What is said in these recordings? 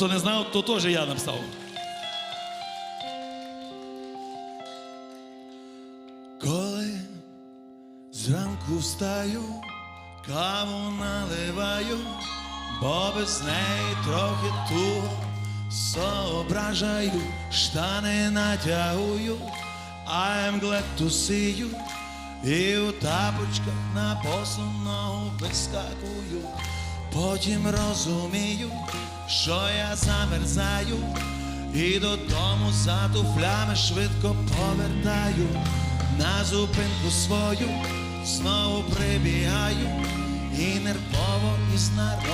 Хто не знав, то теж я написав. Коли зранку встаю, каву наливаю, бо без неї трохи туго соображаю, штани натягую, I'm glad to see you. І у тапочках на босу ногу вискакую, потім розумію, що я замерзаю, і додому за туфлями швидко повертаю, на зупинку свою знову прибігаю, і нервово і народом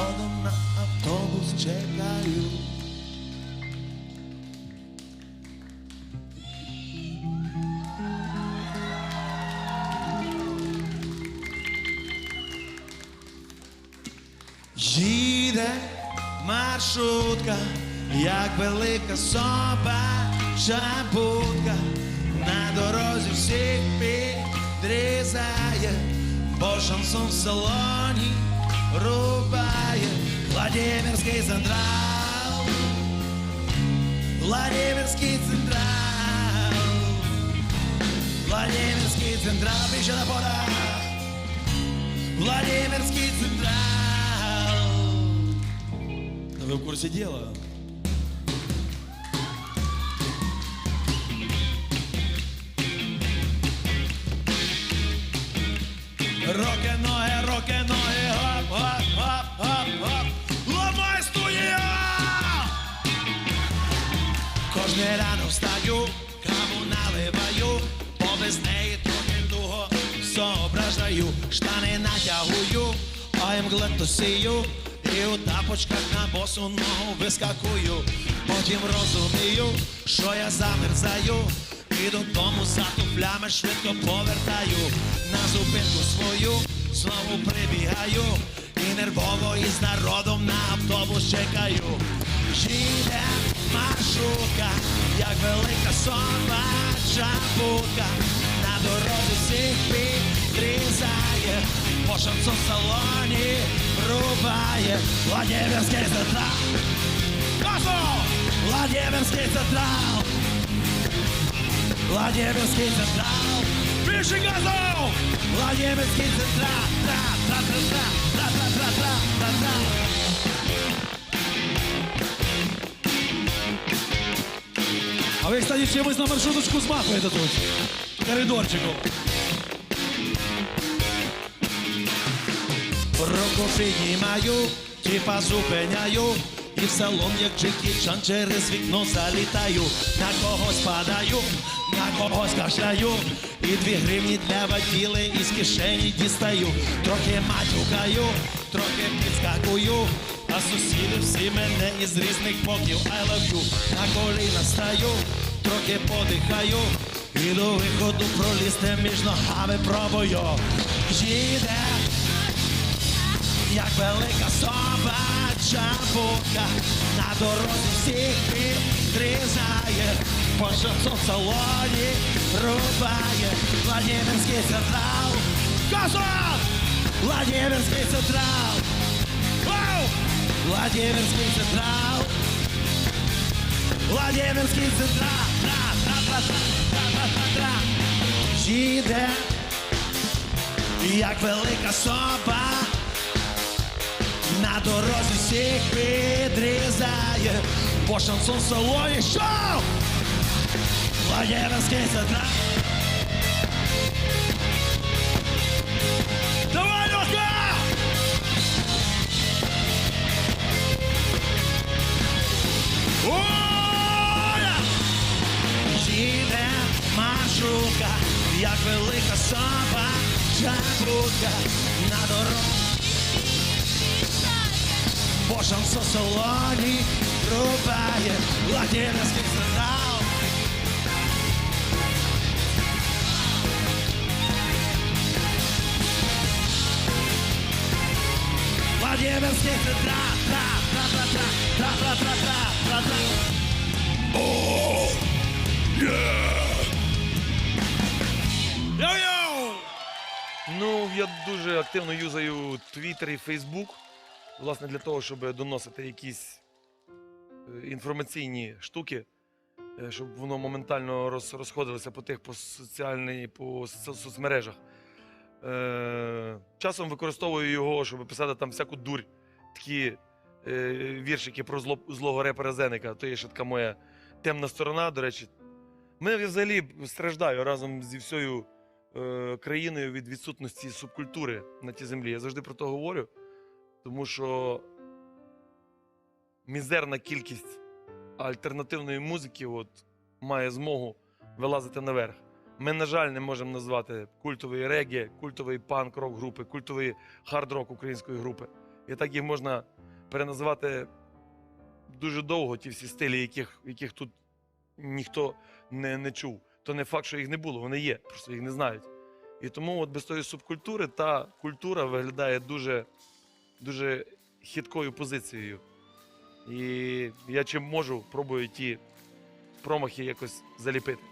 Їде маршрутка, як велика собача будка, на дорозі всіх підрізає, бо шансон в салоні рубає Владимирський централ, Владимирський централ, Владимирський централ, більше на пора. Владимирский централ. Вы в курсе дела? Роки-ноги, роки-ноги, гоп, гоп, гоп, гоп, гоп. Ломай студія! Кожне рано встаю, каву наливаю, бо неї трохи дуго соображаю, штани натягую, I'm glad to see І у тапочках на босу ногу вискакую, потім розумію, що я замерзаю, і додому за туфлями швидко повертаю, на зупинку свою знову прибігаю, і нервово із народом на автобус чекаю. Їде маршрутка, як велика собача будка, на дорозі всіх підрізає, по шансон салоні рубає Владимирський централ. Газу! Владимирський централ! Владимирський централ! Більше газу! Владимирський централ! Тра, тра, тра, тра, тра, тра, тра, тра, тра, тра. А ви, кстати, чимось на маршруточку змахуєте тут. Коридорчиком. Руку піднімаю, типа зупиняю. І в салон, як Джекі Чан, через вікно залітаю. На когось падаю, на когось кашляю. І дві гривні для воділи із кишені дістаю. Трохи матюкаю, трохи підскакую. А сусіди всі мене із різних боків I love you. На коліна стаю, трохи подихаю. І до виходу пролізти між ногами пробую. Їде як велика собача будка на дорозі всіх підрізає, по шансон салоні рубає Владимирський централ. Газон! Владимирський централ! Вау! Владимирський централ! Владимирський централ! Тра, на дорозі всіх підрізає, по шансон салоні шоу! Владимирський централ. Давай, Лёха! Оля! Їде маршрутка, як велика собача будка на дорозі. По шансу салоні рубає Владимирський централ. Владимирський централ. Тра, тра, тра, тра, тра, тра, тра, тра, тра, тра. Я дуже активно юзаю Twitter і Facebook, власне, для того, щоб доносити якісь е, інформаційні штуки, е, щоб воно моментально роз, розходилося по тих по соціальній, по соцмережах. Е, часом використовую його, щоб писати там всяку дурь, такі віршики про зло, злого репера Зеника. То є ще така моя темна сторона, до речі. Ми взагалі страждаю разом зі всією країною від відсутності субкультури на тій землі. Я завжди про це говорю, тому що мізерна кількість альтернативної музики от, має змогу вилазити наверх. Ми, на жаль, не можемо назвати культовий регі, культовий панк-рок групи, культовий хард-рок української групи. І так їх можна переназивати дуже довго, ті всі стилі, яких, яких тут ніхто не, не чув. То не факт, що їх не було, вони є, просто їх не знають. І тому от без тої субкультури та культура виглядає дуже, дуже хиткою позицією. І я чим можу, пробую ті промахи якось заліпити.